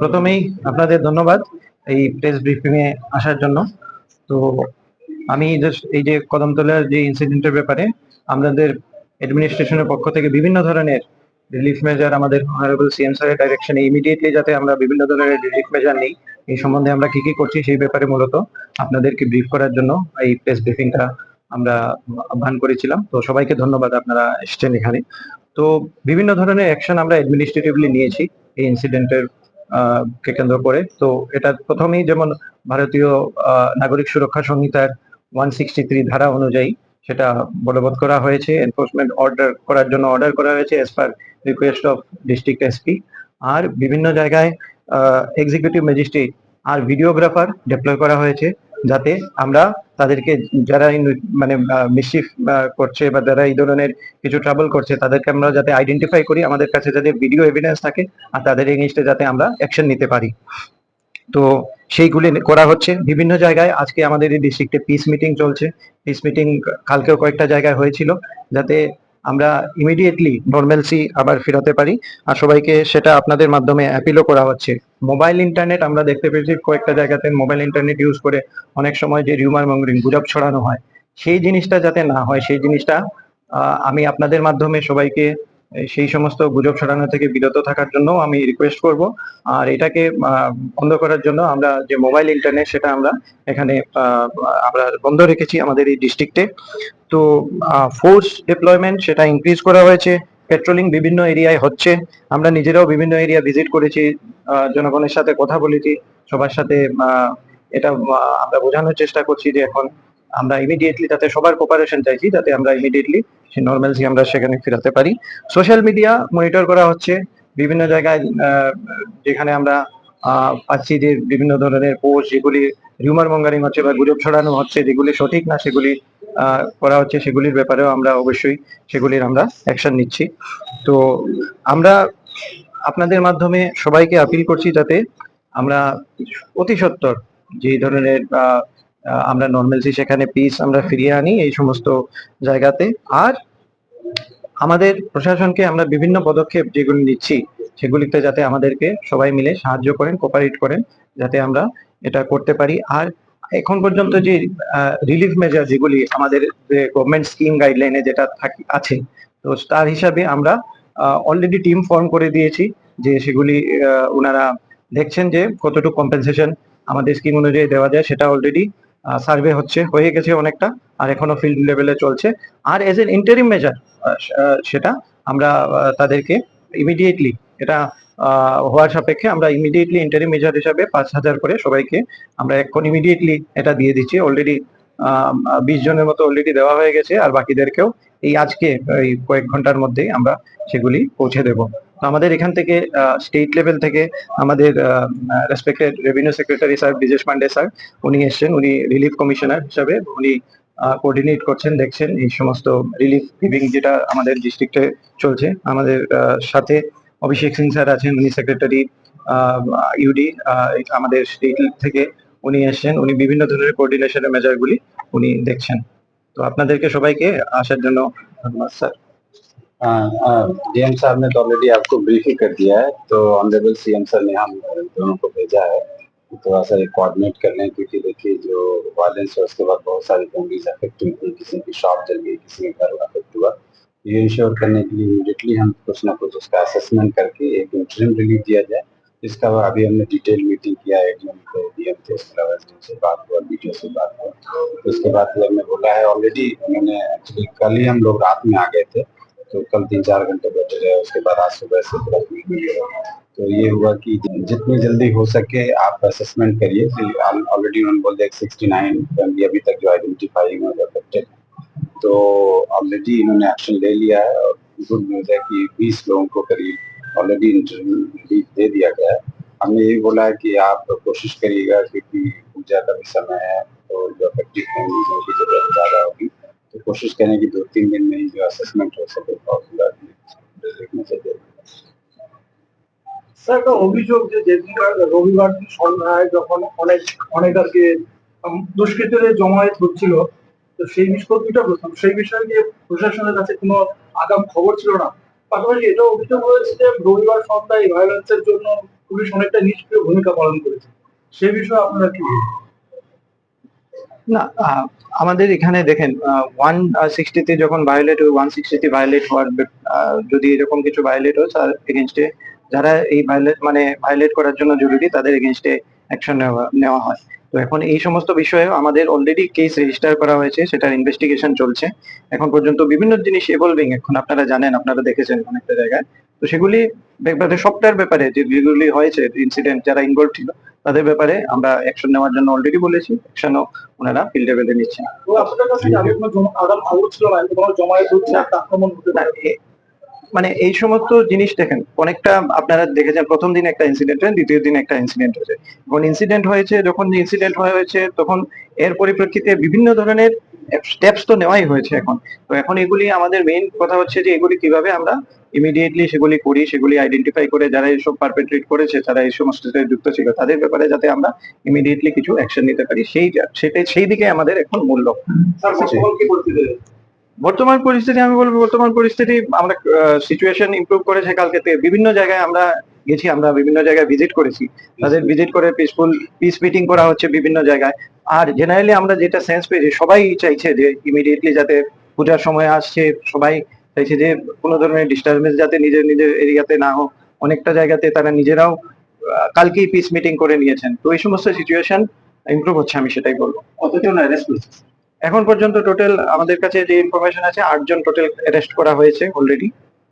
প্রথমেই আপনাদের ধন্যবাদ এই প্রেস ব্রিফিং এ আসার জন্য। তো আমি এই যে কদমতলার যে ইনসিডেন্টের ব্যাপারে আমাদের অ্যাডমিনিস্ট্রেশনের পক্ষ থেকে বিভিন্ন ধরনের রিলিফ মেজার আমাদের অনারেবল সিএম স্যারের ডাইরেকশনে ইমিডিয়েটলি যাতে আমরা বিভিন্ন ধরনের রিলিফ মেজার নিই, এই সম্বন্ধে আমরা কি কি করছি সেই ব্যাপারে মূলত আপনাদেরকে ব্রিফ করার জন্য এই প্রেস ব্রিফিংটা আমরা আহ্বান করেছিলাম। তো সবাইকে ধন্যবাদ আপনারা এসেছেন এখানে। তো বিভিন্ন ধরনের অ্যাকশন আমরা অ্যাডমিনিস্ট্রেটিভলি নিয়েছি এই ইনসিডেন্টের কে কেন্দ্র করে। তো এটা প্রথমেই যেমন ভারতীয় নাগরিক সুরক্ষা সংহিতার ওয়ান সিক্সটি থ্রি ধারা অনুযায়ী সেটা বলবৎ করা হয়েছে। এনফোর্সমেন্ট অর্ডার করার জন্য অর্ডার করা হয়েছে as per request of district SP আর বিভিন্ন জায়গায় এক্সিকিউটিভ ম্যাজিস্ট্রেট আর ভিডিওগ্রাফার ডিপ্লয় করা হয়েছে। যাতে আমরা তাদেরকে যারা মানে মিসিফ করছে বা যারা এই ধরনের কিছু ট্রাবল করছে, তাদেরকে আমরা যাতে আইডেন্টিফাই করি, আমাদের কাছে যাতে ভিডিও এভিডেন্স থাকে আর তাদের এগেনস্টে যাতে আমরা অ্যাকশন নিতে পারি। তো সেইগুলি করা হচ্ছে। বিভিন্ন জায়গায় আজকে আমাদের এই ডিস্ট্রিক্টে পিস মিটিং চলছে। পিস মিটিং কালকেও কয়েকটা জায়গায় হয়েছিল, যাতে আমরা ইমিডিয়েটলি নর্মালসি আবার ফেরাতে পারি। আর সবাইকে সেটা আপনাদের মাধ্যমে অ্যাপিলও করা হচ্ছে। মোবাইল ইন্টারনেট আমরা দেখতে পেয়েছি কয়েকটা জায়গাতে মোবাইল ইন্টারনেট ইউজ করে অনেক সময় যে রিউমার মঙ্গরিং গুজব ছড়ানো হয়, সেই জিনিসটা যাতে না হয়, সেই জিনিসটা আমি আপনাদের মাধ্যমে সবাইকে সেই সমস্ত গুজব ছড়ানো থেকে বিরত থাকার জন্য আমি রিকোয়েস্ট করব। আর এটাকে বন্ধ করার জন্য আমরা যে মোবাইল ইন্টারনেট সেটা আমরা এখানে আমরা বন্ধ রেখেছি আমাদের এই ডিস্ট্রিক্টে তো ফোর্স ডিপ্লয়মেন্ট সেটা ইনক্রিজ করা হয়েছে। পেট্রোলিং বিভিন্ন এরিয়ায় হচ্ছে। আমরা নিজেরাও বিভিন্ন এরিয়া ভিজিট করেছি জনগণের সাথে কথা বলেছি, সবার সাথে এটা আমরা বোঝানোর চেষ্টা করছি যে এখন আমরা ইমিডিয়েটলি তাতে সবার কোপারেশন চাইছি, যাতে আমরা ইমিডিয়েটলি সেই নর্মালসি আমরা সেখানে ফেরাতে পারি। সোশ্যাল মিডিয়া মনিটর করা হচ্ছে, বিভিন্ন জায়গায় যেখানে আমরা পাচ্ছি যে বিভিন্ন ধরনের পোস্ট যেগুলি রিউমার মঙ্গারিং হচ্ছে বা গুজব ছড়ানো হচ্ছে, যেগুলি সঠিক না সেগুলি করা হচ্ছে সেগুলির ব্যাপারেও আমরা অবশ্যই সেগুলির আমরা অ্যাকশন নিচ্ছি। তো আমরা আপনাদের মাধ্যমে সবাইকে আপিল করছি যাতে আমরা অতি সত্বর যে ধরনের আমরা নর্মালসি সেখানে পিস আমরা ফিরিয়ে আনি এই সমস্ত জায়গাতে। আর আমাদের প্রশাসনকে আমরা বিভিন্ন পদক্ষেপ যেগুলি নিচ্ছি সেগুলিতে যাতে আমাদেরকে সবাই মিলে সাহায্য করেন কোপারেট করেন, যাতে আমরা এটা করতে পারি। আর এখন পর্যন্ত যে রিলিফ মেজার যেগুলি আমাদের গভর্নমেন্ট স্কিম গাইডলাইনে যেটা থাকি, আছে, তো তার হিসাবে আমরা অলরেডি টিম ফর্ম করে দিয়েছি যে সেগুলি ওনারা দেখছেন যে কতটুকু কম্পেনসেশন আমাদের স্কিম অনুযায়ী দেওয়া যায়, সেটা অলরেডি সার্ভে হচ্ছে, হয়ে গেছে অনেকটা, আর এখনও ফিল্ড লেভেলে চলছে। আর এজ এন ইন্টারিম মেজার সেটা আমরা তাদেরকে ইমিডিয়েটলি এটা হওয়ার সাপেক্ষে আমরা ইমিডিয়েটলি ইন্টারিম মেজার হিসাবে পাঁচ হাজার করে সবাইকে আমরা এখন ইমিডিয়েটলি এটা দিয়ে দিচ্ছি। অলরেডি বিশ জনের মতো অলরেডি দেওয়া হয়ে গেছে আর বাকিদেরকেও এই আজকে, এই কয়েক ঘণ্টার মধ্যেই আমরা সেগুলি পৌঁছে দেব। আমাদের এখান থেকে স্টেট লেভেল থেকে আমাদের respected revenue secretary sir Brijesh Pandey sir উনি এসছেন। উনি রিলিফ কমিশনার হিসাবে উনি কোঅর্ডিনেট করছেন, দেখছেন এই সমস্ত রিলিফ গিভিং যেটা আমাদের ডিস্ট্রিক্টে চলছে। আমাদের সাথে অভিষেক সিং স্যার আছেন উনি সেক্রেটারি ইউডি আমাদের স্টেট থেকে উনি এসছেন উনি বিভিন্ন ধরনের কোঅর্ডিনেশনের মেজারগুলি উনি দেখছেন তো আপনাদেরকে সবাইকে আসার জন্য ধন্যবাদ স্যার डीएम साहब ने तो ऑलरेडी आपको ब्रीफ ही कर दिया है तो ऑनरेबल सीएम सर ने हम दोनों को भेजा है कि थोड़ा सा कोऑर्डिनेट कर लें क्योंकि देखिए जो वायलेंस है उसके बाद बहुत सारी फैमिलीज अफेक्ट हुई थी किसी की शॉप जल गई किसी के घर अफेक्ट हुआ ये इंश्योर करने के लिए इमीडिएटली हम कुछ ना कुछ उसका असेसमेंट करके एक इंटरिम रिलीफ दिया जाए इसका अभी हमने डिटेल मीटिंग किया है एडीएम थे डीएम थे उसके अलावा SDM से बात हुआ बीडीओ से बात हुआ। उसके बाद हमने बोला है ऑलरेडी उन्होंने एक्चुअली कल ही हम लोग रात में आ गए थे तो कल तीन चार घंटे बैठे रहे, उसके बाद आज सुबह से पूरा तो ये हुआ कि जितनी जल्दी हो सके आप असेसमेंट करिए ऑलरेडी उन्होंने बोल दिया सिक्सटी नाइन फैमिली अभी तक जो आइडेंटिफाई हुए अफेक्टेड तो ऑलरेडी इन्होंने एक्शन ले लिया है और गुड न्यूज है कि 20 लोगों को करीब ऑलरेडी इंटरव्यू दे दिया गया है हमने यही बोला है कि आप कोशिश करिएगा क्योंकि पूजा का भी समय है तो जो अफेक्टेड फैमिलीज हैं उनकी जरूरत ज़्यादा होगी तो कोशिश करें कि दो तीन दिन में ही जो असेसमेंट हो सके और पूरा देखने से जरूर স্যার একটা অভিযোগ যে যেদিনকার রবিবার দিন সন্ধ্যায় যখন অনেক অনেক আর কি উম, দুষ্কৃতীদের জমায়েত হচ্ছিল তো সেই নিষ্পত্তিটা প্রথম সেই বিষয়ে নিয়ে প্রশাসনের কাছে কোনো আগাম খবর ছিল না। পাশাপাশি এটা অভিযোগ হয়েছে যে রবিবার সন্ধ্যায় ভায়োলেন্সের জন্য পুলিশ অনেকটা নিষ্ক্রিয় ভূমিকা পালন করেছে। সেই বিষয়ে আপনারা কি না আমাদের এখানে দেখেন ওয়ান সিক্সটিতে যখন ভায়োলেট ওয়ান সিক্সটিতে ভায়োলেট হওয়ার যদি এরকম কিছু ভায়োলেট হয়, তার এগেনস্টে যারা এই ভায়োলেট মানে ভায়োলেট করার জন্য জরুরি, তাদের এগেনস্টে অ্যাকশন নেওয়া হয়। তো এখন এই সমস্ত বিষয়ে আমাদের অলরেডি কেস রেজিস্টার করা হয়েছে সেটার ইনভেস্টিগেশন চলছে। এখন পর্যন্ত বিভিন্ন জিনিস এভলভিং এখন আপনারা জানেন আপনারা দেখেছেন অনেকটা জায়গায়। তো সেগুলি সবটার ব্যাপারে যে যেগুলি হয়েছে ইনসিডেন্ট যারা ইনভলভ ছিল তাদের ব্যাপারে আমরা অ্যাকশন নেওয়ার জন্য অলরেডি বলেছি অ্যাকশনও ওনারা ফিল্ড লেভেলে নিচ্ছেন। মানে এই সমস্ত জিনিস দেখেন অনেকটা আপনারা দেখেছেন প্রথম দিন একটা ইনসিডেন্ট হয় দ্বিতীয় দিন একটা ইনসিডেন্ট হয়েছে। যখন ইনসিডেন্ট হয়েছে যখন ইনসিডেন্ট হয়েছে তখন এর পরিপ্রেক্ষিতে বিভিন্ন ধরনের স্টেপস তো নেওয়াই হয়েছে এখন। তো এখন এগুলি আমাদের মেইন কথা হচ্ছে যে এগুলি কীভাবে আমরা ইমিডিয়েটলি সেগুলি করি সেগুলি আইডেন্টিফাই করে যারা এইসব পারপেট্রেট করেছে তারা এই সমস্ত যুক্ত ছিল তাদের ব্যাপারে যাতে আমরা ইমিডিয়েটলি কিছু অ্যাকশন নিতে পারি। সেই সেটাই সেই দিকে আমাদের এখন মূল লক্ষ্য। স্যার বর্তমান পরিস্থিতি, আমি বলব বর্তমান পরিস্থিতি, আমরা সিচুয়েশন ইমপ্রুভ করেছে কালকে বিভিন্ন জায়গায় আমরা গেছি, আমরা বিভিন্ন জায়গায় ভিজিট করেছি। তাদের ভিজিট করে পিসফুল পিস মিটিং করা হচ্ছে বিভিন্ন জায়গায়। আর জেনারেলি আমরা যেটা সেন্স পেয়েছি, সবাই চাইছে যে ইমিডিয়েটলি যাতে পূজার সময় আসছে, সবাই চাইছে যে কোনো ধরনের ডিস্টারবেন্স যাতে নিজের নিজের এরিয়াতে না হোক। অনেকটা জায়গাতে তারা নিজেরাও কালকেই পিস মিটিং করে নিয়েছেন। তো এই সমস্ত সিচুয়েশন ইমপ্রুভ হচ্ছে, আমি সেটাই বলব। কতজন অ্যারেস্ট হয়েছে? এখন পর্যন্ত টোটাল আমাদের কাছে যে ইনফরমেশন আছে আটজন টোটাল অ্যারেস্ট করা হয়েছে অলরেডি